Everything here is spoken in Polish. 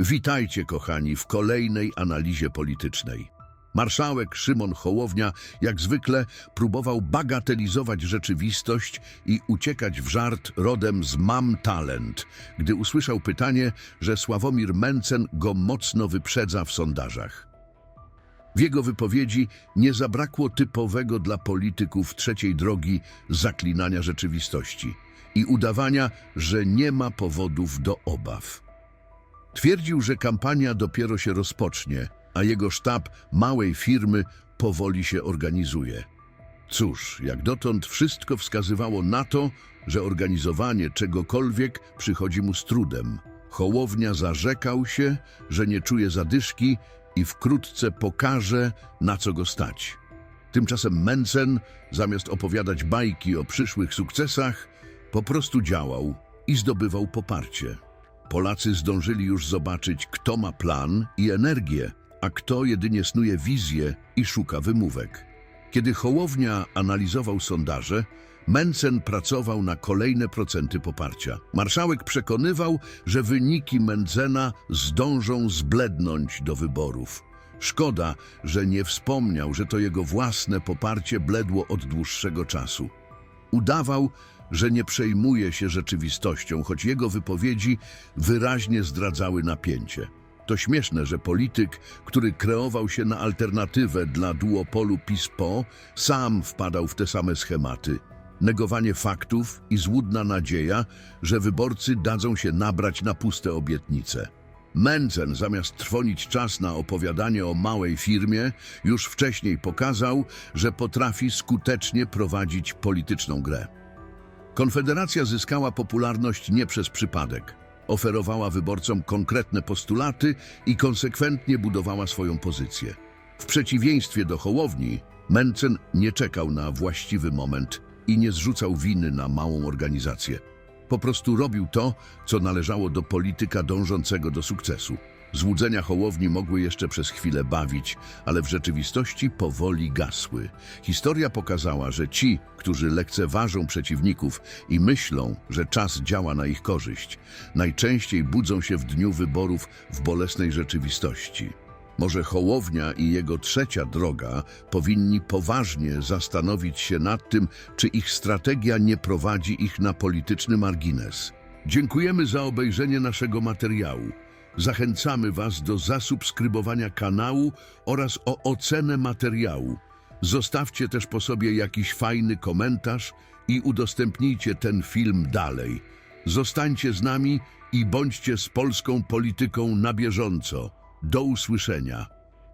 Witajcie, kochani, w kolejnej analizie politycznej. Marszałek Szymon Hołownia, jak zwykle, próbował bagatelizować rzeczywistość i uciekać w żart rodem z Mam Talent, gdy usłyszał pytanie, że Sławomir Mencen go mocno wyprzedza w sondażach. W jego wypowiedzi nie zabrakło typowego dla polityków trzeciej drogi zaklinania rzeczywistości i udawania, że nie ma powodów do obaw. Twierdził, że kampania dopiero się rozpocznie, a jego sztab małej firmy powoli się organizuje. Cóż, jak dotąd wszystko wskazywało na to, że organizowanie czegokolwiek przychodzi mu z trudem. Hołownia zarzekał się, że nie czuje zadyszki i wkrótce pokaże, na co go stać. Tymczasem Mencen, zamiast opowiadać bajki o przyszłych sukcesach, po prostu działał i zdobywał poparcie. Polacy zdążyli już zobaczyć, kto ma plan i energię, a kto jedynie snuje wizję i szuka wymówek. Kiedy Hołownia analizował sondaże, Mencen pracował na kolejne procenty poparcia. Marszałek przekonywał, że wyniki Mencena zdążą zblednąć do wyborów. Szkoda, że nie wspomniał, że to jego własne poparcie bledło od dłuższego czasu. Udawał, że nie przejmuje się rzeczywistością, choć jego wypowiedzi wyraźnie zdradzały napięcie. To śmieszne, że polityk, który kreował się na alternatywę dla duopolu PiS-PO, sam wpadał w te same schematy. Negowanie faktów i złudna nadzieja, że wyborcy dadzą się nabrać na puste obietnice. Mencen, zamiast trwonić czas na opowiadanie o małej firmie, już wcześniej pokazał, że potrafi skutecznie prowadzić polityczną grę. Konfederacja zyskała popularność nie przez przypadek. Oferowała wyborcom konkretne postulaty i konsekwentnie budowała swoją pozycję. W przeciwieństwie do Hołowni, Mencen nie czekał na właściwy moment i nie zrzucał winy na małą organizację. Po prostu robił to, co należało do polityka dążącego do sukcesu. Złudzenia Hołowni mogły jeszcze przez chwilę bawić, ale w rzeczywistości powoli gasły. Historia pokazała, że ci, którzy lekceważą przeciwników i myślą, że czas działa na ich korzyść, najczęściej budzą się w dniu wyborów w bolesnej rzeczywistości. Może Hołownia i jego trzecia droga powinni poważnie zastanowić się nad tym, czy ich strategia nie prowadzi ich na polityczny margines. Dziękujemy za obejrzenie naszego materiału. Zachęcamy Was do zasubskrybowania kanału oraz o ocenę materiału. Zostawcie też po sobie jakiś fajny komentarz i udostępnijcie ten film dalej. Zostańcie z nami i bądźcie z polską polityką na bieżąco. Do usłyszenia.